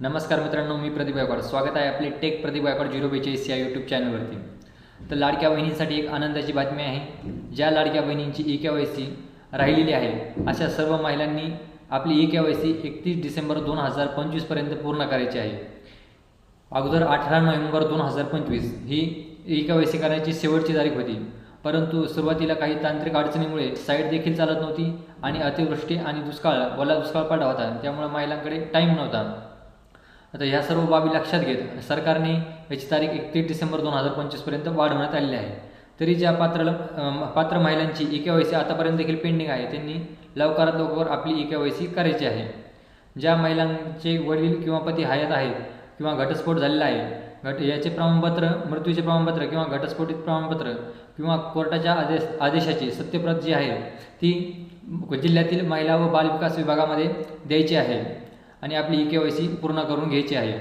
नमस्कार मित्रांनो मी प्रदीप गायकवाड. स्वागत आहे आपले टेक प्रदीप गायकवाड झिरो बेचाळीस या यूट्यूब चॅनलवरती तर लाडक्या बहिणींसाठी एक आनंदाची बातमी आहे. ज्या लाडक्या बहिणींची ई के वाय सी राहिलेली आहे अशा सर्व महिलांनी आपली ई के वाय सी एकतीस डिसेंबर दोन हजार पंचवीसपर्यंत पूर्ण करायची आहे. अगोदर अठरा नोव्हेंबर दोन हजार पंचवीस ही ई के वाय सी करण्याची शेवटची तारीख होती. परंतु सुरुवातीला काही तांत्रिक अडचणीमुळे साईट देखील चालत नव्हती आणि अतिवृष्टी आणि दुष्काळ ओला दुष्काळ पडला होता. त्यामुळे महिलांकडे टाईम नव्हता. आता ह्या सर्व बाबी लक्षात घेत सरकारने याची तारीख एकतीस डिसेंबर दोन हजार पंचवीसपर्यंत वाढवण्यात आलेली आहे. तरी ज्या पात्र पात्र महिलांची ई के वाय सी आतापर्यंत देखील पेंडिंग आहे त्यांनी लवकरात लवकर आपली ई के वाय सी करायची आहे. ज्या महिलांचे वडील किंवा पती हयात आहेत किंवा घटस्फोट झालेला आहे घट याचे प्रमाणपत्र मृत्यूचे प्रमाणपत्र किंवा घटस्फोटित प्रमाणपत्र किंवा कोर्टाच्या आदेश आदेशाची सत्यप्रत जी आहे ती जिल्ह्यातील महिला व बालविकास विभागामध्ये द्यायची आहे. आणि आपली ई के वाय सी पूर्ण करून घ्यायची आहे.